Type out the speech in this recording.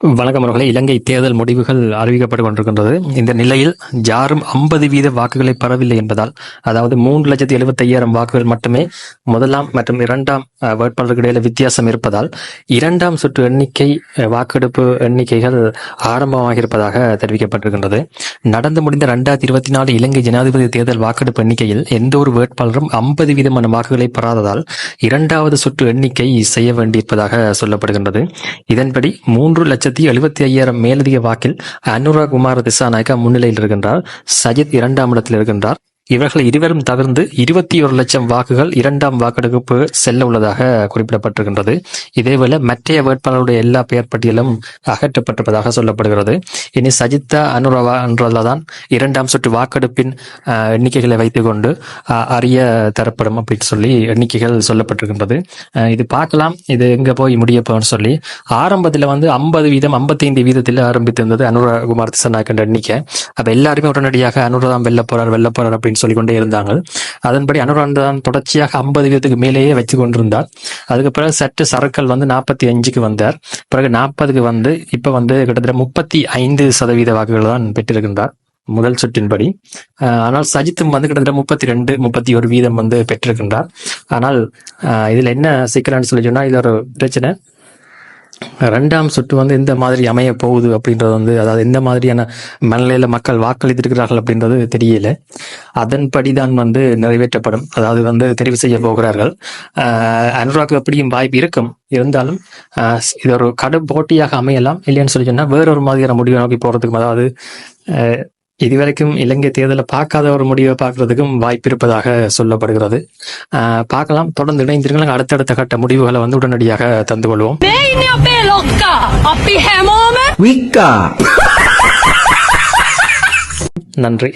வணக்கம் அவர்களே. இலங்கை தேர்தல் முடிவுகள் அறிவிக்கப்பட்டு கொண்டிருக்கின்றது. இந்த நிலையில் யாரும் ஐம்பது வீத வாக்குகளை பெறவில்லை என்பதால் அதாவது மூன்று லட்சத்தி எழுபத்தி ஐயாயிரம் வாக்குகள் மட்டுமே முதலாம் மற்றும் இரண்டாம் அஹ், வேட்பாளருக்கு இடையில வித்தியாசம் இருப்பதால் இரண்டாம் சுற்று எண்ணிக்கை வாக்கெடுப்பு எண்ணிக்கைகள் ஆரம்பமாக இருப்பதாக தெரிவிக்கப்பட்டிருக்கின்றது. நடந்து முடிந்த இரண்டாயிரத்தி இருபத்தி நாலு இலங்கை ஜனாதிபதி தேர்தல் வாக்கெடுப்பு எண்ணிக்கையில் எந்த ஒரு வேட்பாளரும் ஐம்பது வீதமான வாக்குகளை பெறாததால் இரண்டாவது சுற்று எண்ணிக்கை செய்ய வேண்டியிருப்பதாக சொல்லப்படுகின்றது. இதன்படி மூன்று லட்சம் லட்சத்தி எழுபத்தி ஐயாயிரம் மேலதிக வாக்கில் அனுரா குமார திசாநாயக்கா முன்னிலையில் இருக்கின்றார். சஜித் இரண்டாம் இடத்தில் இருக்கின்றார். இவர்கள் இருவரும் தவிர்த்து இருபத்தி ஒரு லட்சம் வாக்குகள் இரண்டாம் வாக்கெடுப்பு செல்ல உள்ளதாக குறிப்பிடப்பட்டிருக்கின்றது. இதேவேளை மற்றைய வேட்பாளருடைய எல்லா பெயர் பட்டியலும் அகற்றப்பட்டிருப்பதாக சொல்லப்படுகிறது. இனி சஜிதா அனுரவா என்றதான் இரண்டாம் சுற்று வாக்கெடுப்பின் எண்ணிக்கைகளை வைத்துக்கொண்டு அஹ், அறிய தரப்படும் அப்படின்னு சொல்லி எண்ணிக்கைகள் சொல்லப்பட்டிருக்கின்றது. இது பார்க்கலாம். இது எங்க போய் முடிய போகணும்னு சொல்லி. ஆரம்பத்தில் வந்து ஐம்பது வீதம் ஐம்பத்தைந்து வீதத்தில் ஆரம்பித்திருந்தது அனுரகுமார் திசனாக்கின்ற எண்ணிக்கை. அப்ப எல்லாருமே உடனடியாக அனுரதாம் வெல்ல போறார் வெல்ல போறார் அப்படின்னு சொல்லிக்கொண்டே இருந்தாங்க அதன்படி அனுராந்ததான் தொடர்ச்சியாக ஐம்பது வீதத்துக்கு மேலேயே வச்சு கொண்டிருந்தார். அதுக்கு பிறகு சற்று சரக்கல் வந்து நாற்பத்தி அஞ்சுக்கு வந்தார். பிறகு நாற்பதுக்கு வந்து இப்ப வந்து கிட்டத்தட்ட முப்பத்தி ஐந்து சதவீத வாக்குகள் தான் பெற்றிருக்கின்றார் முதல் சுற்றின்படி. ஆனால் சஜித்தும் வந்து கிட்டத்தட்ட முப்பத்தி ரெண்டு முப்பத்தி ஒரு வீதம் வந்து பெற்றிருக்கின்றார். ஆனால் இதில் இதுல என்ன சிக்கலான்னு சொல்லி சொன்னால் இது ஒரு பிரச்சனை. ரெண்டாம் சுற்று வந்து எந்த மாதிரி அமைய போகுது அப்படின்றது வந்து அதாவது எந்த மாதிரியான மனநிலையில மக்கள் வாக்களித்திருக்கிறார்கள் அப்படின்றது தெரியல. அதன்படிதான் வந்து நிறைவேற்றப்படும். அதாவது வந்து தெரிவு செய்ய போகிறார்கள். அனுராக் எப்படியும் வாய்ப்பு இருக்கும். இருந்தாலும் இது ஒரு கடும் போட்டியாக அமையலாம். இல்லைன்னு சொல்லி சொன்னா வேறொரு மாதிரியான முடிவை நோக்கி போறதுக்கும் அதாவது இதுவரைக்கும் இலங்கை தேர்தலை பார்க்காத ஒரு முடிவை பார்க்கறதுக்கும் வாய்ப்பு இருப்பதாக சொல்லப்படுகிறது. பார்க்கலாம். தொடர்ந்து இணைந்திருங்கள். அடுத்தடுத்த கட்ட முடிவுகளை வந்து உடனடியாக தந்து கொள்வோம். நன்றி.